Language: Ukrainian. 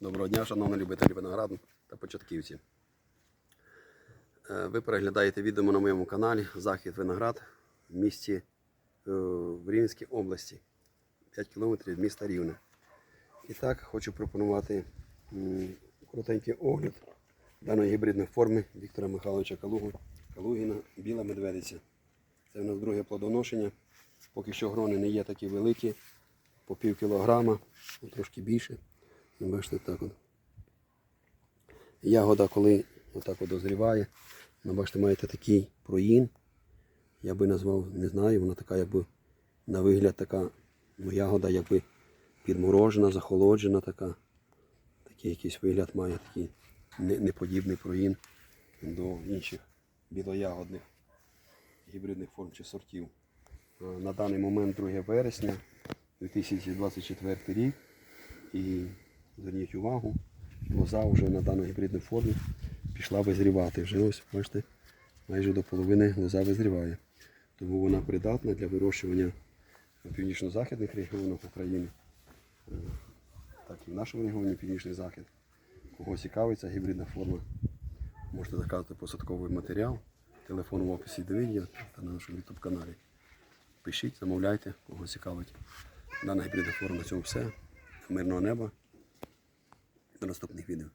Доброго дня, шановні любителі винограду та початківці. Е, Ви переглядаєте відео на моєму каналі Захід Виноград в місті е, в Рівненській області, 5 кілометрів від міста Рівне. І так хочу пропонувати коротенький огляд даної гібридної форми Віктора Михайловича Калугу, Калугіна Біла медведиця. Це у нас друге плодоношення. Поки що грони не є такі великі, по пів кілограма, ну, трошки більше. Ну, Бачите, так от. Ягода, коли отак от дозріває, ну, бачите, маєте такий проїн. Я би назвав, не знаю, вона така, якби на вигляд така, ну, ягода якби підморожена, захолоджена така. Такий якийсь вигляд має такий неподібний проїн до інших білоягодних гібридних форм чи сортів. На даний момент 2 вересня 2024 рік. І зверніть увагу, лоза вже на даній гібридній формі пішла визрівати. Вже ось, бачите, майже до половини лоза визріває. Тому вона придатна для вирощування в північно-західних регіонах України, е, так і в нашому регіоні Північний Захід. Кого цікавиться гібридна форма, можете заказати посадковий матеріал. Телефон в описі до та на нашому YouTube каналі. Пишіть, замовляйте, кого цікавить. Дана гібридна форма на цьому все. Мирного неба до наступних відео.